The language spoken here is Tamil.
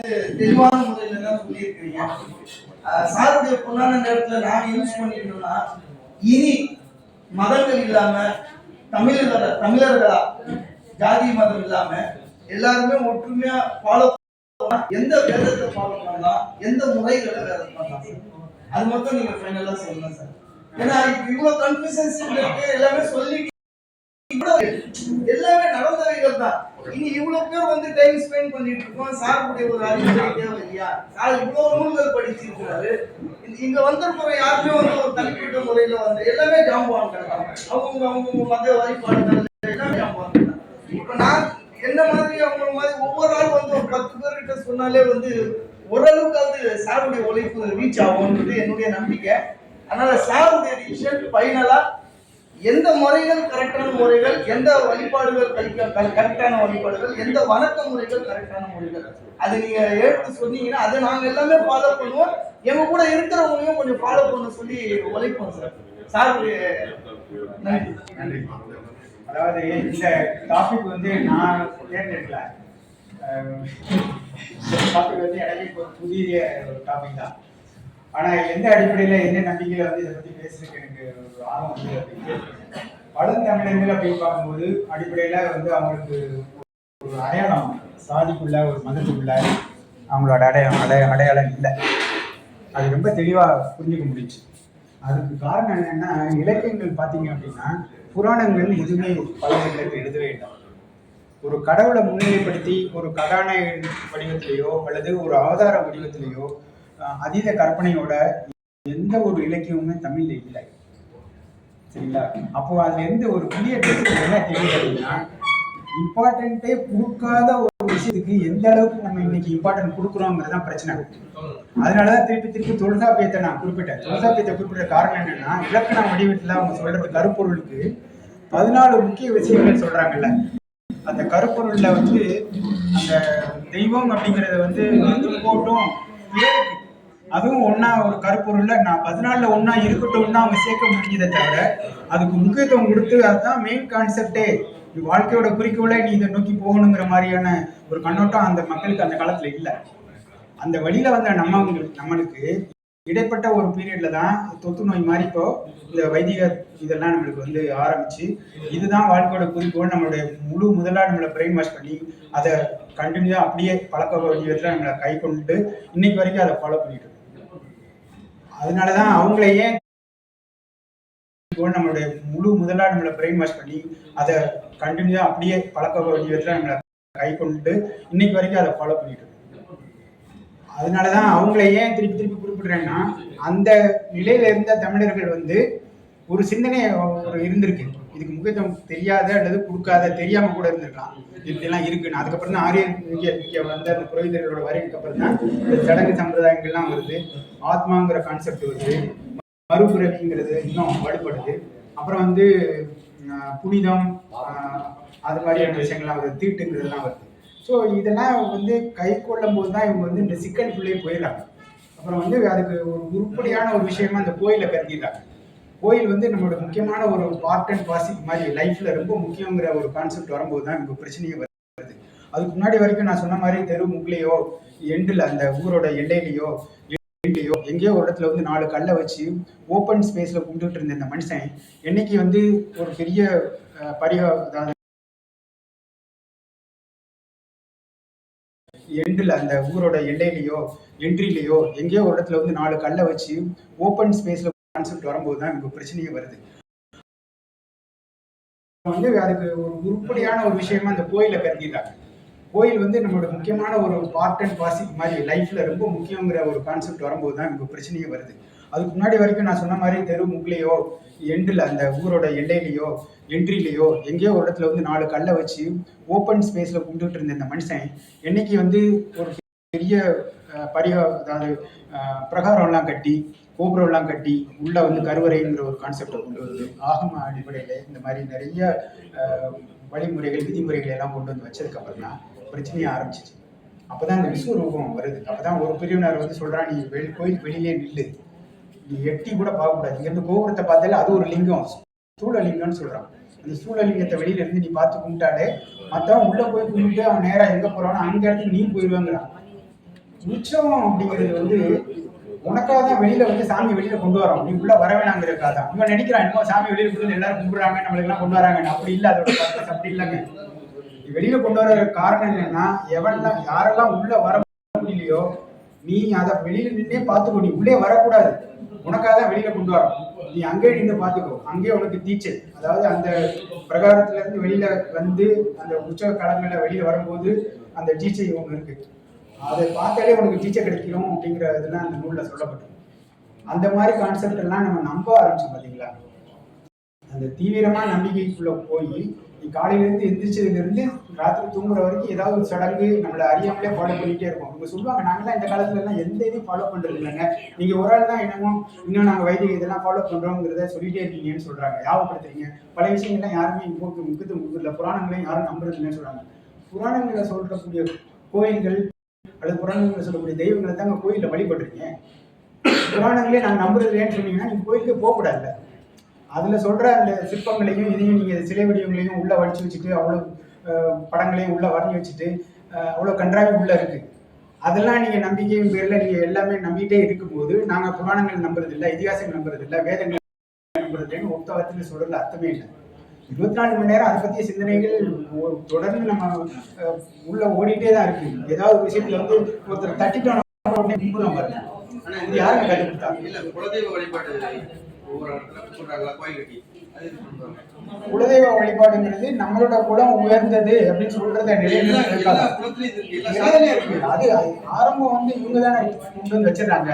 வந்து தெளிவான முறையில தான் சொல்லியிருக்கிறீங்க சாருடைய பொன்னான நேரத்துல நான் யூஸ் பண்ணிக்கணும்னா இனி மதங்கள் இல்லாம தமிழர்கள தமிழர்களா ஜாதி மதம் இல்லாம எல்லாருமே ஒற்றுமையா ஃபாலோ எந்த வேதத்தை ஃபாலோ பண்ணலாம் எந்த முறைகளை வேதம் பண்ணலாம் அது மட்டும் நீங்க ஃபைனலா சொல்லுங்க சார். ஏன்னா இவ்வளவு கன்ஃபியூசன்ஸ் இருக்கு எல்லாமே சொல்லி எல்லாமே நடந்தவைகள் தான் இனி இவ்வளவு பேர் வந்து டைம் ஸ்பெண்ட் பண்ணிட்டு இருக்கோம் சார் ஒரு அறிவுரை தேவை இல்லையா சார் இவ்வளவு நூல்கள் படிச்சிருக்கிறாரு. இந்த- இங்க வந்திருக்கிற யாருமே வந்து ஒரு தனிப்பட்ட முறையில வந்து எல்லாமே ஜாம்பவான்கள் தான். அவங்க அவங்க மத வழிபாடுகள் எல்லாமே ஜாம்பவான்கள் தான். இப்ப நான் என்ன மாதிரி அவங்க மாதிரி ஒவ்வொரு ஆள் வந்து ஒரு பத்து பேர்கிட்ட சொன்னாலே வந்து ஓரளவுக்காவது சாருடைய உழைப்பு ரீச் ஆகும்ன்றது என்னுடைய நம்பிக்கை. அதனால சாருடைய டிசிஷன் ஃபைனலா எந்த முறைகள் கரெக்டான முறைகள் எந்த வழிபாடுகள் கரெக்டான வழிபாடுகள் எந்த வணக்க முறைகள் கரெக்டான முறைகள்? அது நீங்க எடுத்து சொன்னீங்கன்னா அதை நாங்க எல்லாமே ஃபாலோ பண்ணுவோம். எங்க கூட இருக்கிறவங்களையும் கொஞ்சம் ஃபாலோ பண்ண சொல்லி உழைப்போம் சார். சார் நன்றி. நன்றி. அதாவது இந்த டாபிக் வந்து நான் தேர்ந்தெடுக்கல. டாபிக் வந்து எனக்கு ஒரு புதிய டாபிக் தான். ஆனால் எந்த அடிப்படையில் என்ன நம்பிக்கையில் வந்து இதை பற்றி பேசுறதுக்கு எனக்கு ஒரு ஆர்வம் வந்து அப்படின்னு பழந்தமிழர்கள் அப்படின்னு பார்க்கும்போது அடிப்படையில் வந்து அவங்களுக்கு ஒரு அடையாளம் சாதிக்குள்ள ஒரு மதத்துக்குள்ள அவங்களோட அடையாளம் அடைய அடையாளம் இல்லை. அது ரொம்ப தெளிவாக புரிஞ்சுக்க முடிச்சு அதுக்கு காரணம் என்னன்னா இலக்கியங்கள் பார்த்தீங்க அப்படின்னா புராணங்கள் எதுவுமே பழங்களுக்கு எழுதவே இல்லை. ஒரு கடவுளை முன்னிலைப்படுத்தி ஒரு கதாநாயகன் வடிவத்திலேயோ அல்லது ஒரு அவதார வடிவத்திலேயோ அதீத கற்பனையோட எந்த ஒரு இலக்கியமுமே தமிழ்ல இல்லை. சரிங்களா? அப்போ அதுல இருந்து ஒரு புதிய பேசுறது என்ன தெரியுது அப்படின்னா இம்பார்ட்டன்ட்டே கொடுக்காத ஒரு விஷயத்துக்கு எந்த அளவுக்கு நம்ம இன்னைக்கு இம்பார்ட்டன்ட் கொடுக்குறோங்கிறது தான் பிரச்சனை. அதனாலதான் திருப்பி திருப்பி தொல்காப்பியத்தை நான் குறிப்பிட்டேன். தொல்காப்பியத்தை குறிப்பிட்ட காரணம் என்னன்னா இலக்கண வடிவத்தில் அவங்க சொல்றது கருப்பொருளுக்கு பதினாலு முக்கிய விஷயங்கள் சொல்றாங்கல்ல. அந்த கருப்பொருள்ல வந்து அந்த தெய்வம் அப்படிங்கறத வந்து போட்டும். பேருக்கு அதுவும் ஒன்றா ஒரு கருப்பொருள்ல நான் பதினாலுல ஒண்ணா இருக்கட்டும் அவங்க சேர்க்க முடிஞ்சதை தவிர அதுக்கு முக்கியத்துவம் கொடுத்து அதுதான் மெயின் கான்செப்டே வாழ்க்கையோட குறிக்கோளை நீ இதை நோக்கி போகணுங்கிற மாதிரியான ஒரு கண்ணோட்டம் அந்த மக்களுக்கு அந்த காலத்துல இல்லை. அந்த வழியில வந்த நம்ம நம்மளுக்கு இடைப்பட்ட ஒரு பீரியட்ல தான் தொத்து நோய் மாதிரி இப்போ இந்த வைதிக இதெல்லாம் நம்மளுக்கு வந்து ஆரம்பிச்சு இதுதான் வாழ்க்கையோட குறிக்கோள். நம்மளுடைய முழு முதலா நம்மளை பிரெயின் வாஷ் பண்ணி அதை கண்டினியூ அப்படியே பழக்க வடிவத்தில் நம்மளை கை கொண்டு இன்னைக்கு வரைக்கும் அதை ஃபாலோ பண்ணிட்டு அதனாலதான் அவங்கள ஏன் நம்மளுடைய முழு முதலாளி நம்மளை பிரெயின் வாஷ் பண்ணி அதை கண்டினியூ அப்படியே பழக்க வடிவத்தில் நம்மளை கை கொண்டு இன்னைக்கு வரைக்கும் அதை ஃபாலோ பண்ணிட்டு அதனால அதனாலதான் அவங்கள ஏன் திருப்பி திருப்பி குறிப்பிடுறேன்னா அந்த நிலையில இருந்த தமிழர்கள் வந்து ஒரு சிந்தனை ஒரு இருந்திருக்கு. இதுக்கு முக்கியத்துவம் தெரியாத அல்லது கொடுக்காத தெரியாம கூட இருந்திருக்கலாம். இப்படிலாம் இருக்குன்னு. அதுக்கப்புறம் தான் ஆரிய இங்கே வந்த அந்த புரோகிதர்களோட வரைக்கு அப்புறம் தான் இந்த சடங்கு சம்பிரதாயங்கள்லாம் வருது. ஆத்மாங்கிற கான்செப்ட் வருது. மறுபுறவிங்கிறது இன்னும் வலுப்படுது. அப்புறம் வந்து புனிதம் அது மாதிரியான விஷயங்கள்லாம் வருது. தீட்டுங்கிறதுலாம் வருது. ஸோ இதெல்லாம் வந்து கை கொள்ளும் போது தான் இவங்க வந்து இந்த சிக்கலுக்குள்ளே போயிடுறாங்க. அப்புறம் வந்து அதுக்கு ஒரு உருப்படியான ஒரு விஷயமா அந்த கோயிலை கருதிடுறாங்க. கோயில் வந்து நம்மளோட முக்கியமான ஒரு பார்ட் அண்ட் பாசிட் மாதிரி லைஃப்ல ரொம்ப முக்கியங்கிற ஒரு கான்செப்ட் வரும்போது தான் இப்போ பிரச்சனையே வருது. அதுக்கு முன்னாடி வரைக்கும் நான் சொன்ன மாதிரி தெரு முக்கிலையோ எண்டில் அந்த ஊரோட எல்லையிலையோ எண்டையோ எங்கேயோ ஒரு இடத்துல வந்து நாலு கல்லை வச்சு ஓப்பன் ஸ்பேஸில் கும்பிட்டுட்டு இருந்த இந்த மனுஷன் என்னைக்கு வந்து ஒரு பெரிய அஹ், அதாவது எண்டில் அந்த ஊரோட எல்லையிலையோ என்ட்ரிலேயோ எங்கேயோ ஒரு இடத்துல வந்து நாலு கல்லை வச்சு ஓப்பன் ஸ்பேஸில் கான்செப்ட் வரும்போது தான் இப்போ பிரச்சனையே வருது. வந்து அதுக்கு ஒரு உருப்படியான ஒரு விஷயமா அந்த கோயிலை கருதிட்டாங்க. கோயில் வந்து நம்மளோட முக்கியமான ஒரு பார்ட் அண்ட் பாசிக் மாதிரி லைஃப்ல ரொம்ப முக்கியங்கிற ஒரு கான்செப்ட் வரும்போது தான் இப்போ பிரச்சனையே வருது. அதுக்கு முன்னாடி வரைக்கும் நான் சொன்ன மாதிரி தெரு முக்கிலையோ எண்டில் அந்த ஊரோட எல்லையிலையோ என்ட்ரிலேயோ எங்கேயோ ஒரு இடத்துல வந்து நாலு கல்லை வச்சு ஓப்பன் ஸ்பேஸில் கும்பிட்டுட்டு இருந்த இந்த மனுஷன் என்னைக்கு வந்து ஒரு பெரிய பரிக அதாவது பிரகாரம்லாம் கட்டி கோபுரம்லாம் கட்டி உள்ளே வந்து கருவறைங்கிற ஒரு கான்செப்டை கொண்டு வந்து ஆகம அடிப்படையில் இந்த மாதிரி நிறைய வழிமுறைகள் விதிமுறைகள் எல்லாம் கொண்டு வந்து வச்சதுக்கப்புறம் தான் பிரச்சனையை ஆரம்பிச்சிச்சு. அப்போ தான் இந்த விஸ்வரூபம் வருது. அப்போ தான் ஒரு பிரிவினர் வந்து சொல்கிறான் நீ வெளி கோயிலுக்கு வெளியிலே நில்லு. நீ எட்டி கூட பார்க்கக்கூடாது. இங்கேருந்து கோபுரத்தை பார்த்தாலே அது ஒரு லிங்கம். ஸ்தூலலிங்கம்னு சொல்கிறான் அந்த ஸ்தூலலிங்கத்தை வெளியில இருந்து நீ பார்த்து கும்பிட்டாலே மற்றவன் உள்ளே போய் கும்பிட்டு அவன் நேராக எங்கே போகிறானோ அங்கே இடத்துக்கு நீ போயிடுவாங்கிறான். உற்சவம் அப்படிங்கிறது வந்து உனக்காக தான் வெளியில வந்து சாமி வெளியில கொண்டு வரோம். நீ உள்ள வரவேணாங்கிறதுக்காக தான். இவன் நினைக்கிறான் இன்னும் சாமி வெளியில கொண்டு வந்து எல்லாரும் கும்பிடுறாங்க நம்மளுக்கு எல்லாம் கொண்டு வராங்க. அப்படி இல்லை அதோட purpose அப்படி இல்லைங்க. நீ வெளியில கொண்டு வர காரணம் என்னன்னா எவன்லாம் யாரெல்லாம் உள்ள வர முடியலையோ நீ அதை வெளியில நின்னே பார்த்துக்கோ. நீ உள்ளே வரக்கூடாது. உனக்காக தான் வெளியில கொண்டு வரோம். நீ அங்கேயே நின்று பார்த்துக்கோ. அங்கேயே உனக்கு தீச்சல் அதாவது அந்த பிரகாரத்துல இருந்து வெளியில வந்து அந்த உற்சவ காலங்களில் வெளியில வரும்போது அந்த டீச்சை ஒன்று இருக்கு. அதை பார்த்தாலே உனக்கு டீச்சர் கிடைக்கும் அப்படிங்கிற இதெல்லாம் அந்த நூலில் சொல்லப்பட்டிருக்கு. அந்த மாதிரி கான்செப்ட் எல்லாம் நம்ம நம்ப ஆரம்பிச்சோம் பார்த்தீங்களா அந்த தீவிரமாக நம்பிக்கைக்குள்ளே போய் நீ காலையிலேருந்து எந்திரிச்சதுலேருந்து ராத்திரி தூங்குற வரைக்கும் ஏதாவது ஒரு சடங்கு நம்மளை அறியாமலே ஃபாலோ பண்ணிகிட்டே இருக்கோம் இவங்க சொல்லுவாங்க நாங்களாம் இந்த காலத்துலலாம் எந்த இதையும் ஃபாலோ பண்ணுறது இல்லைங்க. நீங்கள் ஒரு ஆள் தான் என்னமோ இன்னும் நாங்கள் வைத்திய இதெல்லாம் ஃபாலோ பண்ணுறோங்கிறத சொல்லிட்டே இருக்கீங்கன்னு சொல்கிறாங்க யாவப்படுத்துறீங்க பல விஷயங்கள்லாம் யாருமே முக்கிய முக்கத்து கொடுக்கல புராணங்களையும் யாரும் நம்புறது இல்லைன்னு புராணங்களை சொல்லக்கூடிய கோயில்கள் அல்லது புராணங்கள் சொல்லக்கூடிய தெய்வங்களை தாங்க கோயிலில் வழிபடுறீங்க புராணங்களே நாங்கள் நம்புறது இல்லைன்னு சொன்னீங்கன்னா நீங்கள் கோயிலுக்கே போகக்கூடாதுல்ல. அதில் சொல்கிற அந்த சிற்பங்களையும் இதையும் நீங்கள் சிலை வடிவங்களையும் உள்ளே வடித்து வச்சுட்டு அவ்வளோ படங்களையும் உள்ளே வரைஞ்சி வச்சுட்டு அவ்வளோ கன்றாவே உள்ளே இருக்குது அதெல்லாம் நீங்கள் நம்பிக்கையும் பேரில் நீங்கள் எல்லாமே நம்பிட்டே இருக்கும்போது நாங்கள் புராணங்கள் நம்புறதில்லை இதிகாசங்கள் நம்புறதில்லை வேதங்கள் நம்புறது ஒத்தவத்தில் ஒத்தவத்துல அர்த்தமே இல்லை. இருபத்தி நாலு மணி நேரம் அதை பத்திய சிந்தனைகள் தொடர்ந்து நம்ம உள்ள ஓடிட்டே தான் இருக்கு. ஏதாவது ஒரு விஷயத்துல வந்து ஒருத்தர் தட்டிட்டோம் இது யாருங்க கற்றுக் கொடுத்தா இல்ல குலதெய்வ வழிபாடு கட்டி. குலதெய்வ வழிபாடுங்கிறது நம்மளோட குலம் உயர்ந்தது அப்படின்னு சொல்றத அது அது ஆரம்பம் வந்து இவங்க தானே கொண்டு வந்து வச்சிடறாங்க.